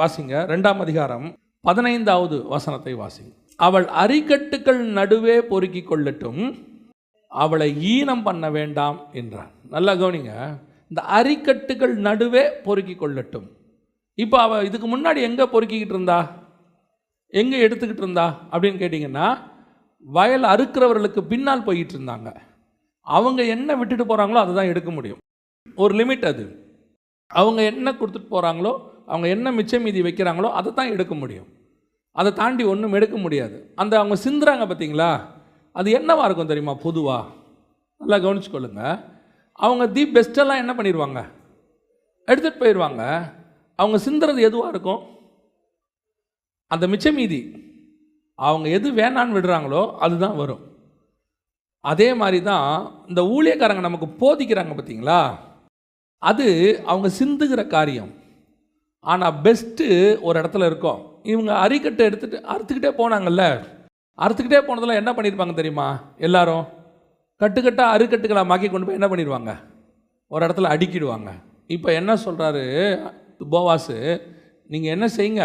வாசிங்க. ரெண்டாம் அதிகாரம் பதினைந்தாவது வசனத்தை வாசிங்க. அவள் அரிக்கட்டுக்கள் நடுவே பொறுக்கி கொள்ளட்டும் அவளை ஈனம் பண்ண வேண்டாம் என்றார் நல்லா கவனிங்க. இந்த அரிக்கட்டுகள் நடுவே பொறுக்கி கொள்ளட்டும். இப்போ அவள் இதுக்கு முன்னாடி எங்கே பொறுக்கிக்கிட்டு இருந்தா? எங்கே எடுத்துக்கிட்டு இருந்தா? அப்படின்னு கேட்டிங்கன்னா வயல் அறுக்கிறவர்களுக்கு பின்னால் போய்கிட்டு இருந்தாங்க. அவங்க என்ன விட்டுட்டு போகிறாங்களோ அதை தான் எடுக்க முடியும். ஒரு லிமிட் அது. அவங்க என்ன கொடுத்துட்டு போகிறாங்களோ அவங்க என்ன மிச்சம் மீதி வைக்கிறாங்களோ அதை தான் எடுக்க முடியும். அதை தாண்டி ஒன்றும் எடுக்க முடியாது. அந்த அவங்க சிந்துறாங்க பார்த்தீங்களா அது என்னவாக இருக்கும் தெரியுமா? பொதுவாக நல்லா கவனிச்சுக்கொள்ளுங்க. அவங்க தி பெஸ்ட்டெல்லாம் என்ன பண்ணிடுவாங்க எடுத்துகிட்டு போயிடுவாங்க அவங்க சிந்துறது எதுவாக இருக்கும்? அந்த மிச்ச மீதி. அவங்க எது வேணான்னு விடுறாங்களோ அதுதான் வரும். அதே மாதிரி தான் இந்த ஊழியக்காரங்க நமக்கு போதிக்கிறாங்க பார்த்தீங்களா அது அவங்க சிந்துகிற காரியம். ஆனால் பெஸ்ட்டு ஒரு இடத்துல இருக்கும். இவங்க அரிக்கட்டை எடுத்துகிட்டு அறுத்துக்கிட்டே போனாங்கல்ல. அறுத்துக்கிட்டே போனதில் என்ன பண்ணியிருப்பாங்க தெரியுமா? எல்லாரும் கட்டுக்கட்டாக அறுக்கட்டுகளை மாக்கி கொண்டு போய் என்ன பண்ணிடுவாங்க ஒரு இடத்துல அடுக்கிடுவாங்க. இப்போ என்ன சொல்கிறாரு போவாஸு நீங்கள் என்ன செய்யுங்க?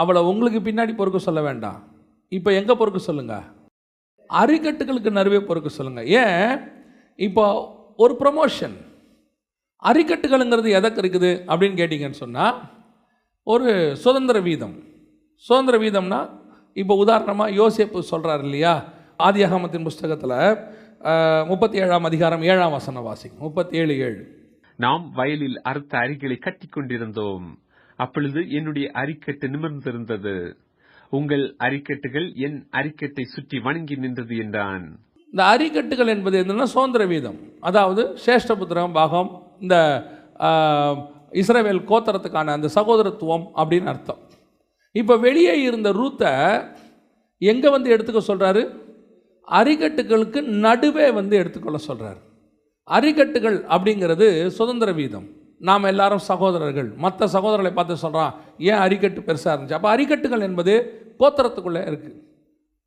அவளை உங்களுக்கு பின்னாடி பொறுக்க சொல்ல வேண்டாம். இப்போ எங்கே பொறுக்க சொல்லுங்கள் அரிக்கட்டுகளுக்கு நடுவே பொறுக்க சொல்லுங்கள் ஏன்? இப்போ ஒரு ப்ரமோஷன் அரிக்கட்டுகளுங்கிறது எதற்கு இருக்குது அப்படின்னு கேட்டிங்கன்னு சொன்னால் ஒரு சுதந்திர வீதம். சுதந்திர வீதம்னா இப்போ உதாரணமாக யோசேப்பு சொல்கிறார் இல்லையா? ஆதியாகமத்தின் புஸ்தகத்தில் முப்பத்தி ஏழாம் அதிகாரம் ஏழாம் வசன வாசிக்கும் முப்பத்தி ஏழு. ஏழு நாம் வயலில் அறுத்த அரிகளை கட்டிக் கொண்டிருந்தோம். அப்பொழுது என்னுடைய அரிக்கட்டு நிமிர்ந்திருந்தது. உங்கள் அரிக்கட்டுகள் என் அரிக்கட்டை சுற்றி வணங்கி நின்றது என்றான். இந்த அரிக்கட்டுகள் என்பது என்னன்னா சுதந்திர வீதம். அதாவது சேஷ்டபுத்திரம் பாகம் இந்த இஸ்ரேவேல் இஸ்ரவேல் அந்த சகோதரத்துவம் அப்படின்னு அர்த்தம். இப்போ வெளியே இருந்த ரூத்தை எங்கே வந்து எடுத்துக்க சொல்கிறாரு அரிக்கட்டுகளுக்கு நடுவே வந்து எடுத்துக்கொள்ள சொல்கிறார் அரிக்கட்டுகள் அப்படிங்கிறது சுதந்திர வீதம். நாம் எல்லாரும் சகோதரர்கள். மற்ற சகோதரர்களை பார்த்து சொல்கிறான் ஏன் அரிக்கட்டு பெருசாக இருந்துச்சு? அப்போ அரிக்கட்டுகள் என்பது கோத்திரத்துக்குள்ளே இருக்குது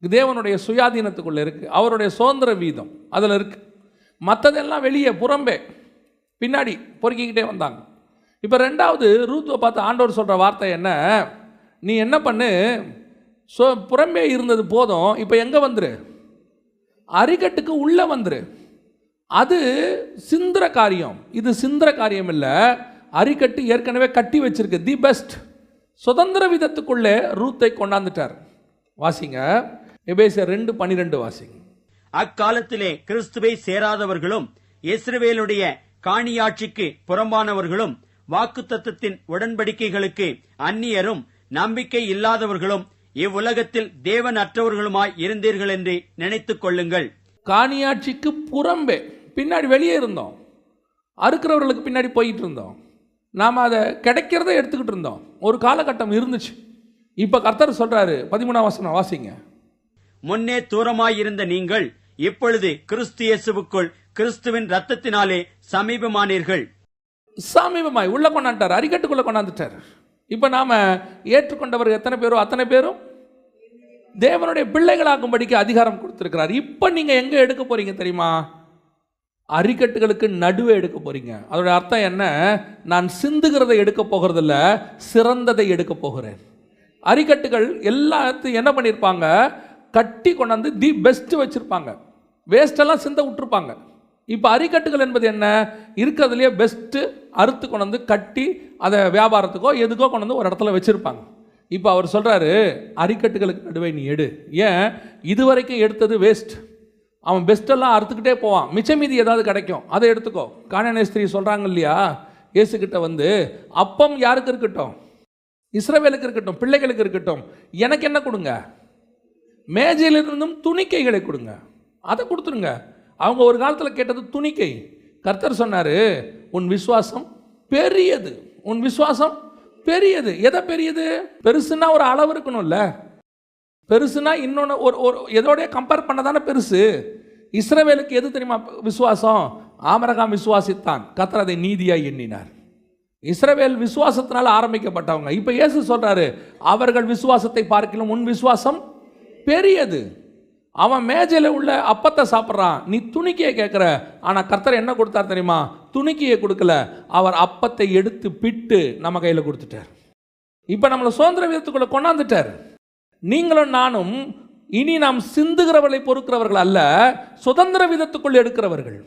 தேவனுடைய சுயாதீனத்துக்குள்ளே இருக்குது அவருடைய சுதந்திர வீதம் அதில் இருக்குது மற்றதெல்லாம் வெளியே புறம்பே. பின்னாடி பொறுக்கிக்கிட்டே வந்தாங்க. இப்போ ரெண்டாவது ரூத்துவை பார்த்து ஆண்டவர் சொல்கிற வார்த்தை என்ன? நீ என்ன பண்ணு? ஸோ புறம்பே இருந்தது போதும் இப்போ எங்கே வந்துரு? அரிக்கட்டுக்கு உள்ளே வந்துரு. அது சிந்திர காரியம். இது சிந்திர காரியம் இல்லை. அரிக்கட்டு ஏற்கனவே கட்டி வச்சிருக்கு. The best. சுதந்திர விதத்துக்குள்ளே ரூத்தை கொண்டாந்துட்டார். வாசிங்க. எபேசியர் ரெண்டு பனிரெண்டு வாசிங்க. அக்காலத்திலே கிறிஸ்துவை சேராதவர்களும் இஸ்ரவேலுடைய காணியாட்சிக்கு புறம்பானவர்களும் வாக்குத்தத்தத்தின் உடன்படிக்கைகளுக்கு அந்நியரும் நம்பிக்கை இல்லாதவர்களும் இவ்வுலகத்தில் தேவன் அற்றவர்களுமாய் இருந்தீர்கள் என்று நினைத்துக் கொள்ளுங்கள். காணியாட்சிக்கு புறம்பே பின்னாடி வெளியே இருந்தோம். அறுக்கிறவர்களுக்கு பின்னாடி போயிட்டு இருந்தோம். நாம் அதை கிடைக்கிறத எடுத்துக்கிட்டு இருந்தோம். ஒரு காலகட்டம் இருந்துச்சு. இப்போ கர்த்தர் சொல்கிறாரு பதிமூணாம் வசனம் வாசிங்க. முன்னே தூரமாயிருந்த நீங்கள் இப்பொழுது கிறிஸ்து இயேசுவுக்குள் கிறிஸ்துவின் ரத்தத்தினாலே சமீபமானீர்கள். சமீபமாய் உள்ள கொண்டாண்டார் அரிக்கட்டுக்குள்ளே கொண்டாந்துட்டார். இப்போ நாம் ஏற்றுக்கொண்டவர் எத்தனை பேரோ அத்தனை பேரும்? தேவனுடைய பிள்ளைகளாகும்படிக்கு அதிகாரம் கொடுத்துருக்கிறார். இப்போ நீங்கள் எங்கே எடுக்க போறீங்க தெரியுமா? அரிக்கட்டுகளுக்கு நடுவே எடுக்க போறீங்க. அதோட அர்த்தம் என்ன? நான் சிந்துகிறதை எடுக்க போகிறதில்ல சிறந்ததை எடுக்க போகிறேன். அரிக்கட்டுகள் எல்லாத்தையும் என்ன பண்ணியிருப்பாங்க கட்டி கொண்டாந்து தி பெஸ்ட் வச்சுருப்பாங்க. வேஸ்டெல்லாம் சிந்த விட்டுருப்பாங்க. இப்போ அரிக்கட்டுகள் என்பது என்ன? இருக்கிறதுலையே பெஸ்ட்டு அறுத்து கொண்டு வந்து கட்டி அதை வியாபாரத்துக்கோ எதுக்கோ கொண்டு வந்து ஒரு இடத்துல வச்சுருப்பாங்க. இப்போ அவர் சொல்கிறாரு அரிக்கட்டுகளுக்கு நடுவே நீ எடு. ஏன்? இது வரைக்கும் எடுத்தது வேஸ்ட் அவன் பெஸ்ட்டெல்லாம் அறுத்துக்கிட்டே போவான். மிச்சம் மீதி ஏதாவது கிடைக்கும். அதை எடுத்துக்கோ. காணநேஸ்திரி சொல்கிறாங்க இல்லையா? இயேசுக்கிட்ட வந்து அப்பம் யாருக்கு இருக்கட்டும்? இஸ்ரவேலுக்கு இருக்கட்டும் பிள்ளைகளுக்கு இருக்கட்டும் எனக்கு என்ன கொடுங்க? மேஜையிலிருந்தும் துணிக்கைகளை கொடுங்க. அதை கொடுத்துருங்க. அவங்க ஒரு காலத்தில் கேட்டது துணிக்கை. கர்த்தர் சொன்னார் உன் விசுவாசம் பெரியது. உன் விசுவாசம் பெரியது. எதை பெரியது? பெருசுன்னா ஒரு அளவு இருக்கணும்ல. பெருசுனா இன்னொன்று ஒரு ஒரு எதோடைய கம்பேர் பண்ண தானே பெருசு. இஸ்ரவேலுக்கு எது தெரியுமா விசுவாசம்? ஆமரகாம் விசுவாசித்தான். கத்தர் அதை நீதியாக எண்ணினார். இஸ்ரவேல் விசுவாசத்தினால் ஆரம்பிக்கப்பட்டவங்க. இப்போ இயேசு சொல்கிறாரு அவர்கள் விசுவாசத்தை பார்க்கலாம் உன் விசுவாசம் பெரியது. அவன் மேஜையில் உள்ள அப்பத்தை சாப்பிட்றான். நீ துணிக்கையை கேட்குற. ஆனால் கர்த்தர் என்ன கொடுத்தார் தெரியுமா? துணிக்கையை கொடுக்கல. அவர் அப்பத்தை எடுத்து பிட்டு நம்ம கையில் கொடுத்துட்டார். இப்போ நம்மளை சுதந்திர வீதத்துக்குள்ளே கொண்டாந்துட்டார். நீங்களும் நானும் இனி நாம் சிந்துகிறவர்களை பொறுக்கிறவர்கள் அல்ல சுதந்திர விதத்துக்குள் எடுக்கிறவர்கள்.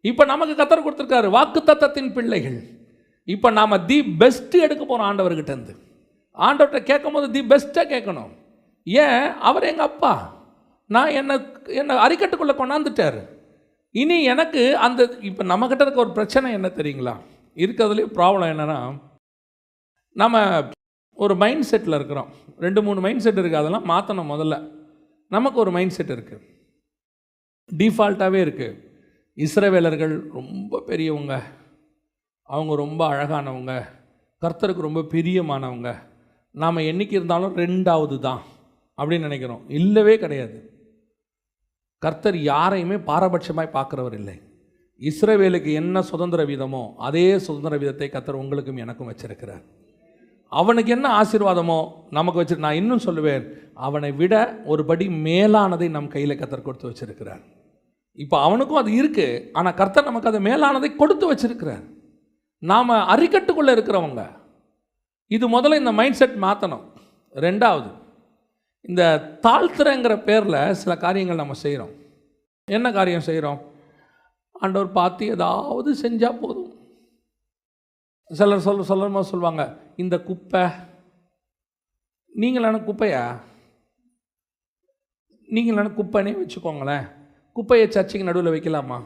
இப்போ நமக்கு கத்தர் கொடுத்துருக்காரு வாக்கு தத்தத்தின் பிள்ளைகள். இப்போ நாம் தி பெஸ்ட்டு எடுக்க போகிறோம் ஆண்டவர்கிட்டேருந்து ஆண்டவர்கிட்ட கேட்கும் போது தி பெஸ்ட்டாக கேட்கணும். ஏன்? அவர் எங்கள் அப்பா. நான் என்னை என்னை அரிக்கட்டுக்குள்ளே கொண்டாந்துட்டார். இனி எனக்கு அந்த இப்போ நம்மக்கிட்ட இருக்க ஒரு பிரச்சனை என்ன தெரியுங்களா? இருக்கிறதுலே ப்ராப்ளம் என்னென்னா நம்ம ஒரு மைண்ட் செட்டில் இருக்கிறோம். ரெண்டு மூணு மைண்ட் செட் இருக்குது அதெல்லாம் மாற்றணும் முதல்ல. நமக்கு ஒரு மைண்ட் செட் இருக்குது டிஃபால்ட்டாகவே இருக்குது இஸ்ரவேலர்கள் ரொம்ப பெரியவங்க. அவங்க ரொம்ப அழகானவங்க. கர்த்தருக்கு ரொம்ப பிரியமானவங்க. நாம் என்னைக்கு இருந்தாலும் ரெண்டாவது தான் அப்படின்னு நினைக்கிறோம். இல்லவே கிடையாது. கர்த்தர் யாரையுமே பாரபட்சமாய் பார்க்குறவர் இல்லை. இஸ்ரவேலுக்கு என்ன சுதந்திர வீதமோ அதே சுதந்திர வீதத்தை கர்த்தர் உங்களுக்கும் எனக்கும் வச்சிருக்கிறார். அவனுக்கு என்ன ஆசீர்வாதமோ நமக்கு வச்சு நான் இன்னும் சொல்லுவேன் அவனை விட ஒரு படி மேலானதை நம் கையில் கத்தர் கொடுத்து வச்சிருக்கிறார். இப்போ அவனுக்கும் அது இருக்குது ஆனால் கர்த்தர் நமக்கு அது மேலானதை கொடுத்து வச்சிருக்கிறார். நாம் அரிக்கட்டுக்குள்ளே இருக்கிறவங்க இது முதல்ல இந்த மைண்ட் செட் மாற்றணும் ரெண்டாவது இந்த தாழ்த்துறங்கிற பேரில் சில காரியங்கள் நம்ம செய்கிறோம் என்ன காரியம் செய்கிறோம் ஆண்டவர் பார்த்து ஏதாவது செஞ்சால் போதும். சிலர் சொல்ல சொல்லமாக சொல்லுவாங்க இந்த குப்பை நீங்களான குப்பையா? நீங்களான குப்பைனே வச்சுக்கோங்களேன். குப்பையை சர்ச்சைக்கு நடுவில் வைக்கலாமா?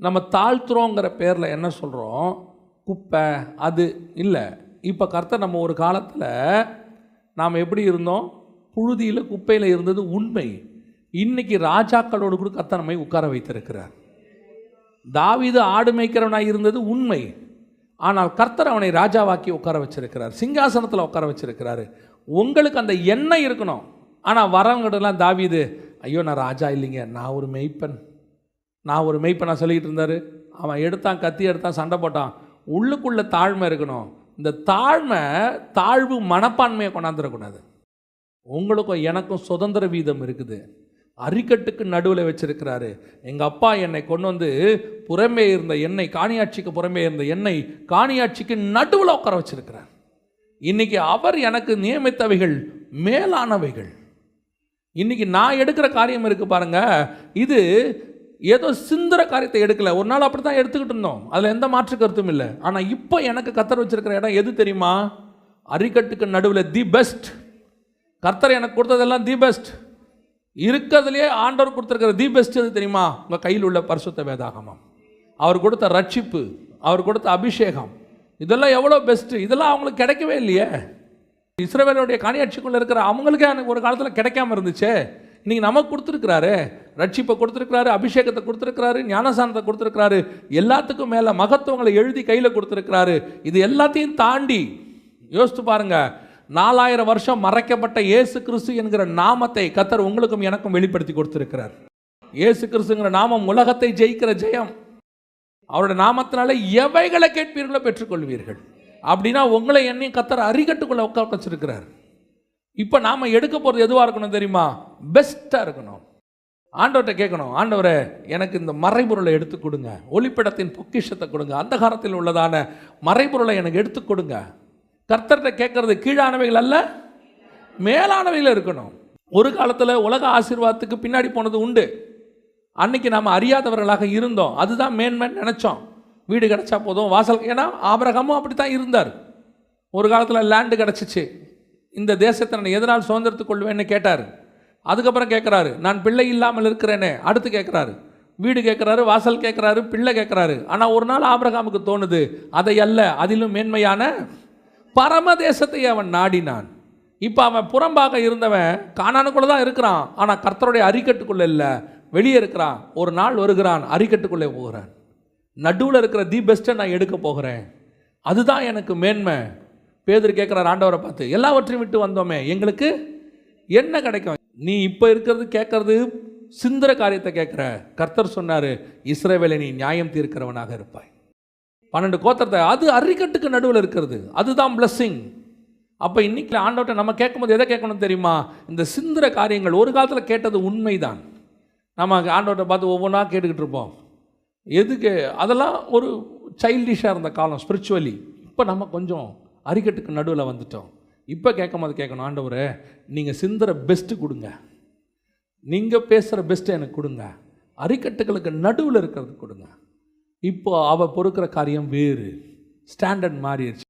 நம்ம தாழ்த்துறோங்கிற பேரில் என்ன சொல்கிறோம் குப்பை அது இல்லை. இப்போ கர்த்தர் நம்ம ஒரு காலத்தில் நாம் எப்படி இருந்தோம்? புழுதியில் குப்பையில் இருந்தது உண்மை. இன்னைக்கு ராஜாக்களோடு கூட கர்த்தர் நம்மை உட்கார வைத்திருக்கிறார். தாவீது ஆடு மேய்க்கிறவனாக இருந்தது உண்மை. ஆனால் கர்த்தர் அவனை ராஜாவாக்கி உட்கார வச்சிருக்கிறார். சிங்காசனத்தில் உட்கார வச்சிருக்கிறாரு. உங்களுக்கு அந்த எண்ணெய் இருக்கணும். ஆனால் வரவங்ககிட்டலாம் தாவிது ஐயோ நான் ராஜா இல்லைங்க. நான் ஒரு மெய்ப்பன். நான் ஒரு மெய்ப்பனை சொல்லிக்கிட்டு இருந்தார். அவன் எடுத்தான் கத்தி எடுத்தான் சண்டை போட்டான். உள்ளுக்குள்ளே தாழ்மை இருக்கணும். இந்த தாழ்மை தாழ்வு மனப்பான்மையை கொண்டாந்துடக்கூடாது உங்களுக்கும் எனக்கும் சுதந்திர வீதம் இருக்குது. அரிக்கட்டுக்கு நடுவில் வச்சிருக்கிறாரு. எங்கள் அப்பா என்னை கொண்டு வந்து புறமே இருந்த எண்ணெய் காணியாட்சிக்கு புறமே இருந்த எண்ணெய் காணியாட்சிக்கு நடுவில் உட்கார வச்சிருக்கிறார். இன்னைக்கு அவர் எனக்கு நியமித்தவைகள் மேலானவைகள். இன்றைக்கி நான் எடுக்கிற காரியம் இருக்குது பாருங்கள் இது ஏதோ சிந்துற காரியத்தை எடுக்கல. ஒரு நாள் அப்படி தான் எடுத்துக்கிட்டு இருந்தோம். அதில் எந்த மாற்று கருத்தும் இல்லை. ஆனால் இப்போ எனக்கு கத்தர் வச்சிருக்கிற இடம் எது தெரியுமா? அரிக்கட்டுக்கு நடுவில் தி பெஸ்ட் கர்த்தர் எனக்கு கொடுத்ததெல்லாம் தி பெஸ்ட் இருக்கிறதுலையே ஆண்டவர் கொடுத்துருக்கிற தி பெஸ்ட் எது தெரியுமா? உங்கள் கையில் உள்ள பரிசுத்த வேதாகமம். அவர் கொடுத்த ரட்சிப்பு அவர் கொடுத்த அபிஷேகம். இதெல்லாம் எவ்வளோ பெஸ்ட்டு இதெல்லாம் அவங்களுக்கு கிடைக்கவே இல்லையே. இஸ்ரவேலுடைய காணியாட்சிக்குள்ளே இருக்கிற அவங்களுக்கே எனக்கு ஒரு காலத்தில் கிடைக்காம இருந்துச்சே. இன்றைக்கி நமக்கு கொடுத்துருக்குறாரு. ரட்சிப்பை கொடுத்துருக்கிறாரு அபிஷேகத்தை கொடுத்துருக்கிறாரு ஞானசானத்தை கொடுத்துருக்கிறாரு எல்லாத்துக்கும் மேலே மகத்துவங்களை எழுதி கையில் கொடுத்துருக்கிறாரு. இது எல்லாத்தையும் தாண்டி யோசித்து பாருங்க நாலாயிரம் வருஷம் மறைக்கப்பட்ட இயேசு கிறிஸ்து என்கிற நாமத்தை கத்தர் உங்களுக்கும் எனக்கும் வெளிப்படுத்தி கொடுத்துருக்கிறார். இயேசு கிறிஸ்துங்கிற நாமம் உலகத்தை ஜெயிக்கிற ஜெயம். அவருடைய நாமத்தினால எவைகளை கேட்பீர்களோ பெற்றுக்கொள்வீர்கள். அப்படின்னா உங்களை என்னையும் கத்தர் அரிகட்டுக்குள்ள உட்கார வச்சிருக்கிறார். இப்போ நாம் எடுக்க போகிறது எதுவாக இருக்கணும் தெரியுமா? பெஸ்ட்டாக இருக்கணும். ஆண்டவர்கிட்ட கேட்கணும் ஆண்டவரே எனக்கு இந்த மறைபொருளை எடுத்து கொடுங்க. ஒளிப்படத்தின் பொக்கிஷத்தை கொடுங்க. அந்த காலத்தில் உள்ளதான மறைபொருளை எனக்கு எடுத்து கொடுங்க. கர்த்தர்கிட்ட கேட்கறது கீழானவைகள் அல்ல மேலானவைகள் இருக்கணும். ஒரு காலத்தில் உலக ஆசீர்வாதத்துக்கு பின்னாடி போனது உண்டு. அன்னைக்கு நாம் அறியாதவர்களாக இருந்தோம். அதுதான் மேன்மேன் நினச்சோம். வீடு கிடச்சா போதும் வாசல் ஏன்னா ஆபரகமும் அப்படி தான் இருந்தார். ஒரு காலத்தில் லேண்டு கிடச்சிச்சு. இந்த தேசத்தை நான் எதனால் சுதந்திரத்துக் கொள்வேன்னு கேட்டார். அதுக்கப்புறம் கேட்குறாரு நான் பிள்ளை இல்லாமல் இருக்கிறேனே. அடுத்து கேட்குறாரு வீடு கேட்குறாரு வாசல் கேட்குறாரு பிள்ளை கேட்குறாரு ஆனால் ஒரு நாள் ஆபிரகாமுக்கு தோணுது அதை அல்ல அதிலும் மேன்மையான பரம தேசத்தை அவன் நாடினான். இப்போ அவன் புறம்பாக இருந்தவன் காணானுக்குள்ளே தான் இருக்கிறான் ஆனால் கர்த்தருடைய அரிக்கட்டுக்குள்ளே இல்லை வெளியே இருக்கிறான். ஒரு நாள் வருகிறான் அரிக்கட்டுக்குள்ளே போகிறான். நடுவில் இருக்கிற தி பெஸ்ட்டை நான் எடுக்க போகிறேன். அதுதான் எனக்கு மேன்மை. பேதர் கேட்குறார் ஆண்டவரை பார்த்து எல்லாவற்றையும் விட்டு வந்தோமே எங்களுக்கு என்ன கிடைக்கும்? நீ இப்போ இருக்கிறது கேட்கறது சிந்திர காரியத்தை கேட்குற. கர்த்தர் சொன்னார் இஸ்ரேவேலை நீ நியாயம் தீர்க்கிறவனாக இருப்பாய். பன்னெண்டு கோத்திரத்தை அது அரிக்கட்டுக்கு நடுவில் இருக்கிறது. அதுதான் பிளஸ்ஸிங் அப்போ இன்னைக்கு ஆண்டவர்கிட்ட நம்ம கேட்கும்போது எதை கேட்கணும் தெரியுமா? இந்த சிந்திர காரியங்கள் ஒரு காலத்தில் கேட்டது உண்மைதான். நம்ம ஆண்டவர்கிட்ட பார்த்து ஒவ்வொன்றா கேட்டுக்கிட்டு இருப்போம். எதுக்கு? அதெல்லாம் ஒரு சைல்டிஷாக இருந்த காலம் ஸ்பிரிச்சுவலி இப்போ நம்ம கொஞ்சம் அரிக்கட்டுக்கு நடுவில் வந்துட்டோம். இப்போ கேட்கும் போது கேட்கணும் ஆண்டவர் நீங்கள் சிந்துற பெஸ்ட்டு கொடுங்க. நீங்கள் பேசுகிற பெஸ்ட்டு எனக்கு கொடுங்க. அரிக்கட்டுகளுக்கு நடுவில் இருக்கிறது கொடுங்க. இப்போ அவள் பொறுக்கிற காரியம் வேறு. ஸ்டாண்டர்ட் மாறிடுச்சு.